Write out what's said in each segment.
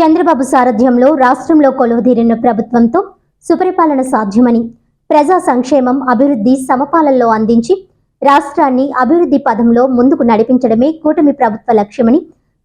చంద్రబాబు సారథ్యంలో రాష్ట్రంలో కొలువుదీరిన ప్రభుత్వంతో సుపరిపాలన సాధ్యమని ప్రజా సంక్షేమం అభివృద్ధి సమపాలనలో అందించి రాష్ట్రాన్ని అభివృద్ధి పదంలో ముందుకు నడిపించడమే కూటమి ప్రభుత్వ లక్ష్యమని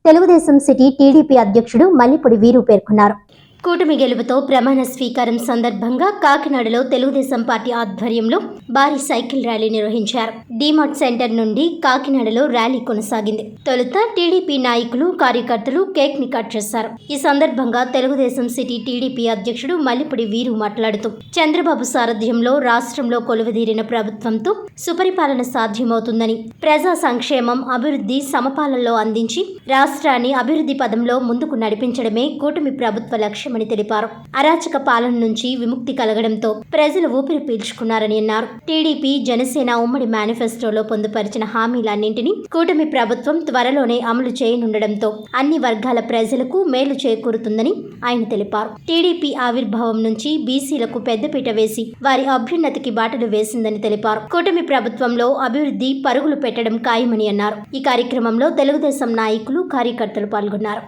తెలుగుదేశం సిటీ టీడీపీ అధ్యక్షుడు మల్లిపూడి వీరు పేర్కొన్నారు. కూటమి గెలుపుతో ప్రమాణ స్వీకారం సందర్భంగా కాకినాడలో తెలుగుదేశం పార్టీ ఆధ్వర్యంలో భారీ సైకిల్ ర్యాలీ నిర్వహించారు. డిమార్ట్ సెంటర్ నుండి కాకినాడలో ర్యాలీ కొనసాగింది. తొలుత టీడీపీ నాయకులు కార్యకర్తలు కేక్ని కట్ చేశారు. ఈ సందర్భంగా తెలుగుదేశం సిటీ టీడీపీ అధ్యక్షుడు మల్లిపూడి వీరు మాట్లాడుతూ చంద్రబాబు సారథ్యంలో రాష్ట్రంలో కొలువుదీరిన ప్రభుత్వంతో సుపరిపాలన సాధ్యమవుతుందని ప్రజా సంక్షేమం అభివృద్ధి సమపాలనలో అందించి రాష్ట్రాన్ని అభివృద్ధి పదంలో ముందుకు నడిపించడమే కూటమి ప్రభుత్వ లక్ష్యమని తెలిపారు. అరాచక పాలన నుంచి విముక్తి కలగడంతో ప్రజలు ఊపిరి పీల్చుకున్నారని అన్నారు. టీడీపీ జనసేన ఉమ్మడి మేనిఫెస్టోలో పొందుపరిచిన హామీలన్నింటినీ కూటమి ప్రభుత్వం త్వరలోనే అమలు చేయనుండడంతో అన్ని వర్గాల ప్రజలకు మేలు చేకూరుతుందని ఆయన తెలిపారు. టీడీపీ ఆవిర్భావం నుంచి బీసీలకు పెద్దపీట వేసి వారి అభ్యున్నతికి బాటలు వేసిందని తెలిపారు. కూటమి ప్రభుత్వంలో అభివృద్ధి పరుగులు పెట్టడం ఖాయమని అన్నారు. ఈ కార్యక్రమంలో తెలుగుదేశం నాయకులు కార్యకర్తలు పాల్గొన్నారు.